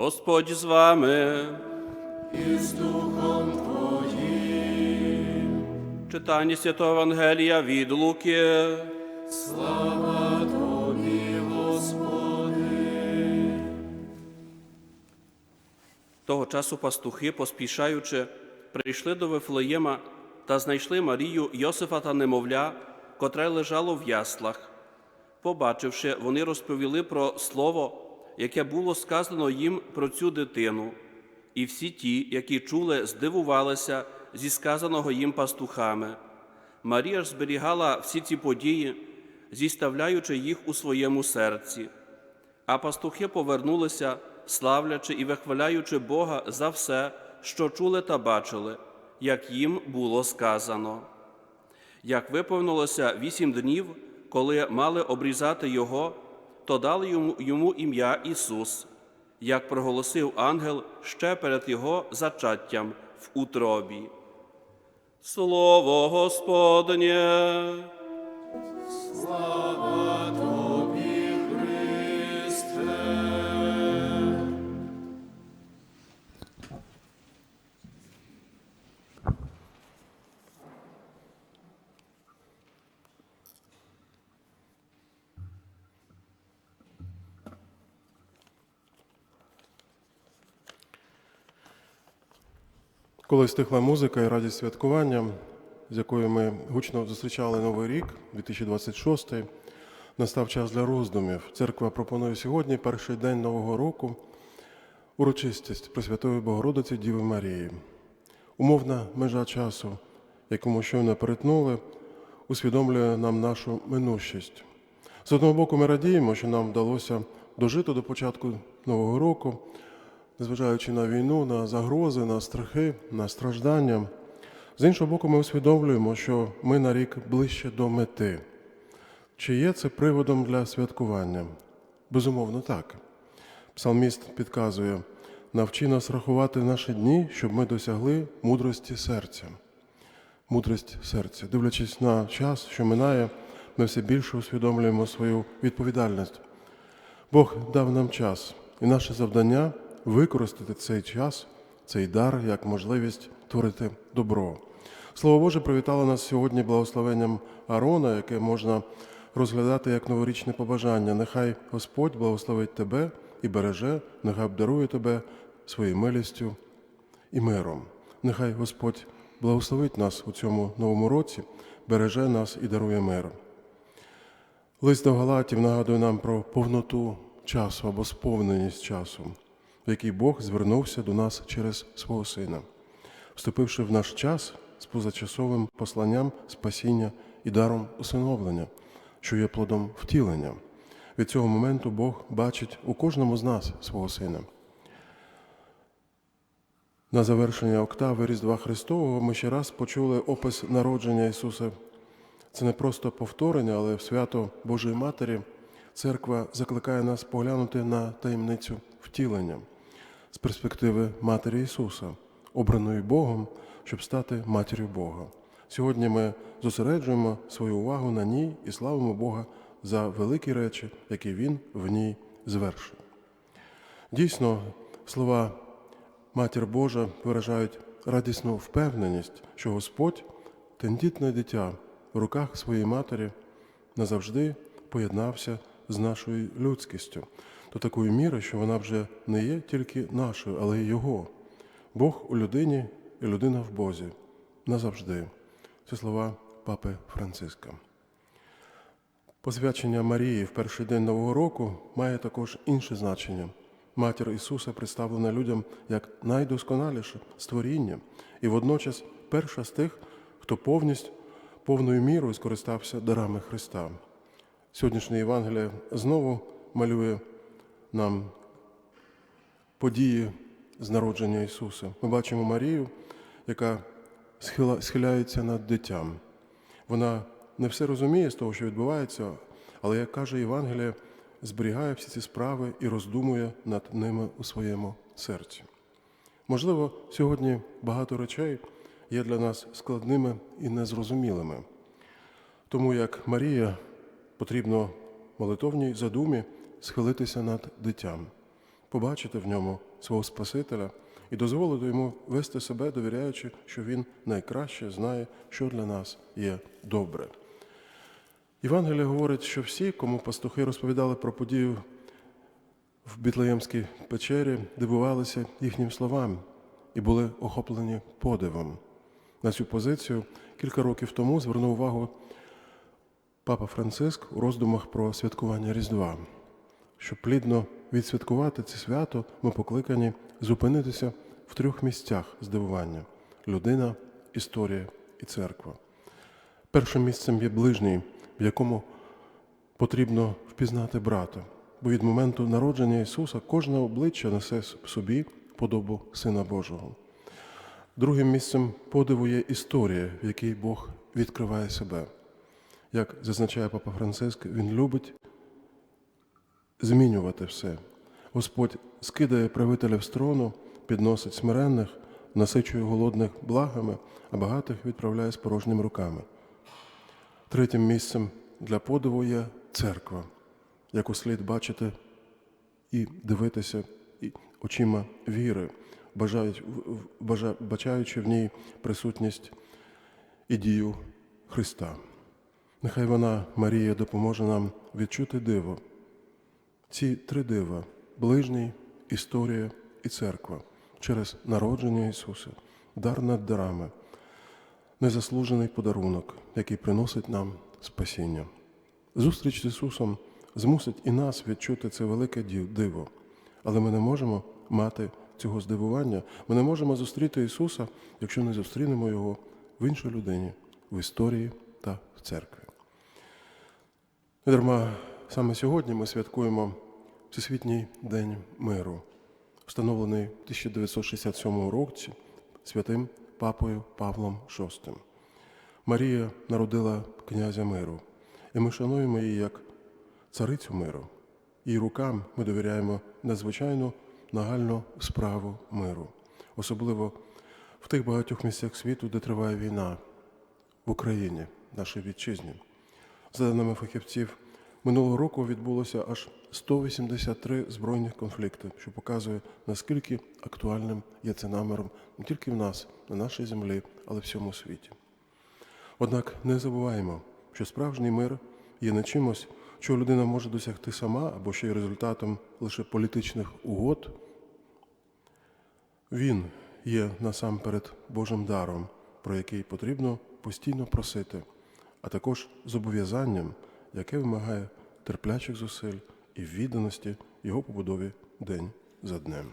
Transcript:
Господь з вами. і з Духом Твоїм. Читання Святого Евангелія від Луки. Слава Тобі, Господи. Того часу пастухи, поспішаючи, прийшли до Вифлеєма та знайшли Марію, Йосифа та немовля, котре лежало в яслах. Побачивши, вони розповіли про слово, яке було сказано їм про цю дитину. І всі ті, які чули, здивувалися зі сказаного їм пастухами. Марія ж зберігала всі ці події, зіставляючи їх у своєму серці. А пастухи повернулися, славлячи і вихваляючи Бога за все, що чули та бачили, як їм було сказано. Як виповнилося вісім днів, коли мали обрізати його, то дали йому, йому ім'я Ісус, як проголосив ангел ще перед його зачаттям в утробі. Слово Господнє. Слава Коли стихла музика і радість святкування, з якою ми гучно зустрічали Новий рік 2026, настав час для роздумів. Церква пропонує сьогодні, перший день Нового року, урочистість Пресвятої Богородиці Діви Марії. Умовна межа часу, яку ми щойно перетнули, усвідомлює нам нашу минущість. З одного боку, ми радіємо, що нам вдалося дожити до початку Нового року, незважаючи на війну, на загрози, на страхи, на страждання. З іншого боку, ми усвідомлюємо, що ми на рік ближче до мети. Чи є це приводом для святкування? Безумовно, так. Псалміст підказує: навчи нас рахувати наші дні, щоб ми досягли мудрості серця. Мудрість серця. Дивлячись на час, що минає, ми все більше усвідомлюємо свою відповідальність. Бог дав нам час, і наше завдання використати цей час, цей дар як можливість творити добро. Слово Боже привітало нас сьогодні благословенням Арона, яке можна розглядати як новорічне побажання. Нехай Господь благословить тебе і береже, нехай обдарує тебе своєю милістю і миром. Нехай Господь благословить нас у цьому новому році, береже нас і дарує мир. Лист до Галатів нагадує нам про повноту часу або сповненість часу, в який Бог звернувся до нас через свого Сина, вступивши в наш час з позачасовим посланням спасіння і даром усиновлення, що є плодом втілення. Від цього моменту Бог бачить у кожному з нас свого Сина. На завершення октави Різдва Христового ми ще раз почули опис народження Ісуса це не просто повторення, але в свято Божої Матері церква закликає нас поглянути на таємницю втілення перспективи Матері Ісуса, обраної Богом, щоб стати матір'ю Бога. Сьогодні ми зосереджуємо свою увагу на ній і славимо Бога за великі речі, які Він в ній звершив. Дійсно, слова Матір Божа виражають радісну впевненість, що Господь тендітне дитя в руках своєї матері назавжди поєднався з нашою людськістю до такої міри, що вона вже не є тільки нашою, але й Його. Бог у людині і людина в Бозі назавжди. Це слова папи Франциска. Посвячення Марії в перший день Нового року має також інше значення. Матір Ісуса представлена людям як найдосконаліше створіння і водночас перша з тих, хто повністю повною мірою скористався дарами Христа. Сьогоднішнє Євангеліє знову малює нам події з народження Ісуса. Ми бачимо Марію, яка схиляється над дитям. Вона не все розуміє з того, що відбувається, але, як каже Євангеліє, зберігає всі ці справи і роздумує над ними у своєму серці. Можливо, сьогодні багато речей є для нас складними і незрозумілими. Тому як Марія потрібно молитовній задумі схилитися над дитям, побачити в ньому свого Спасителя і дозволити йому вести себе, довіряючи, що він найкраще знає, що для нас є добре. Євангелія говорить, що всі, кому пастухи розповідали про подію в Бітлеємській печері, дивувалися їхнім словам і були охоплені подивом. На цю позицію кілька років тому звернув увагу Папа Франциск у роздумах про святкування Різдва. Щоб плідно відсвяткувати це свято, ми покликані зупинитися в трьох місцях здивування: людина, історія і церква. Першим місцем є ближній, в якому потрібно впізнати брата, бо від моменту народження Ісуса кожне обличчя несе в собі подобу Сина Божого. Другим місцем подиву є історія, в якій Бог відкриває себе. Як зазначає Папа Франциск, він любить змінювати все. Господь скидає правителів з трону, підносить смиренних, насичує голодних благами, а багатих відправляє з порожніми руками. Третім місцем для подиву є церква, яку слід бачити і дивитися очима віри, бачаючи в ній присутність і дію Христа. Нехай вона, Марія, допоможе нам відчути диво. Ці три дива ближній, історія і церква через народження Ісуса, дар над дарами, незаслужений подарунок, який приносить нам спасіння. Зустріч з Ісусом змусить і нас відчути це велике диво, але ми не можемо мати цього здивування. Ми не можемо зустріти Ісуса, якщо не зустрінемо Його в іншій людині, в історії та в церкві. Дарма саме сьогодні ми святкуємо Всесвітній день миру, встановлений в 1967 році святим папою Павлом VI. Марія народила князя миру, і ми шануємо її як царицю миру. Її рукам ми довіряємо надзвичайну нагальну справу миру, особливо в тих багатьох місцях світу, де триває війна, в Україні, нашій вітчизні. За даними фахівців, минулого року відбулося аж 183 збройних конфлікти, що показує, наскільки актуальним є це наміром не тільки в нас, на нашій землі, але й всьому світі. Однак не забуваємо, що справжній мир є не чимось, що людина може досягти сама або ще й результатом лише політичних угод. Він є насамперед Божим даром, про який потрібно постійно просити, а також зобов'язанням, яке вимагає терплячих зусиль і відданості його побудові день за днем.